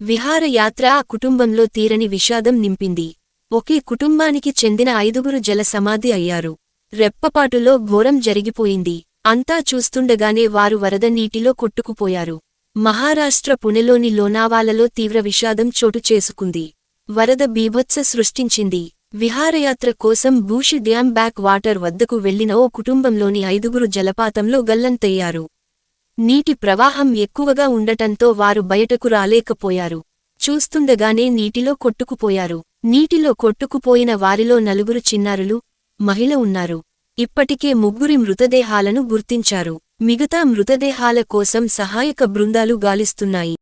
విహారయాత్ర ఆ కుటుంబంలో తీరని విషాదం నింపింది. ఒకే కుటుంబానికి చెందిన ఐదుగురు జల సమాధి అయ్యారు. రెప్పపాటులో ఘోరం జరిగిపోయింది. అంతా చూస్తుండగానే వారు వరద నీటిలో కొట్టుకుపోయారు. మహారాష్ట్ర పుణెలోని లోనావాలలో తీవ్ర విషాదం చోటు చేసుకుంది. వరద బీభత్స సృష్టించింది. విహారయాత్ర కోసం బూషి డ్యాం బ్యాక్ వాటర్ వద్దకు వెళ్ళిన ఓ కుటుంబంలోని ఐదుగురు జలపాతంలో గల్లంతయ్యారు. నీటి ప్రవాహం ఎక్కువగా ఉండటంతో వారు బయటకు రాలేకపోయారు. చూస్తుండగానే నీటిలో కొట్టుకుపోయారు. నీటిలో కొట్టుకుపోయిన వారిలో నలుగురు చిన్నారులు మహిళ ఉన్నారు. ఇప్పటికే ముగ్గురి మృతదేహాలను గుర్తించారు. మిగతా మృతదేహాల కోసం సహాయక బృందాలు గాలిస్తున్నాయి.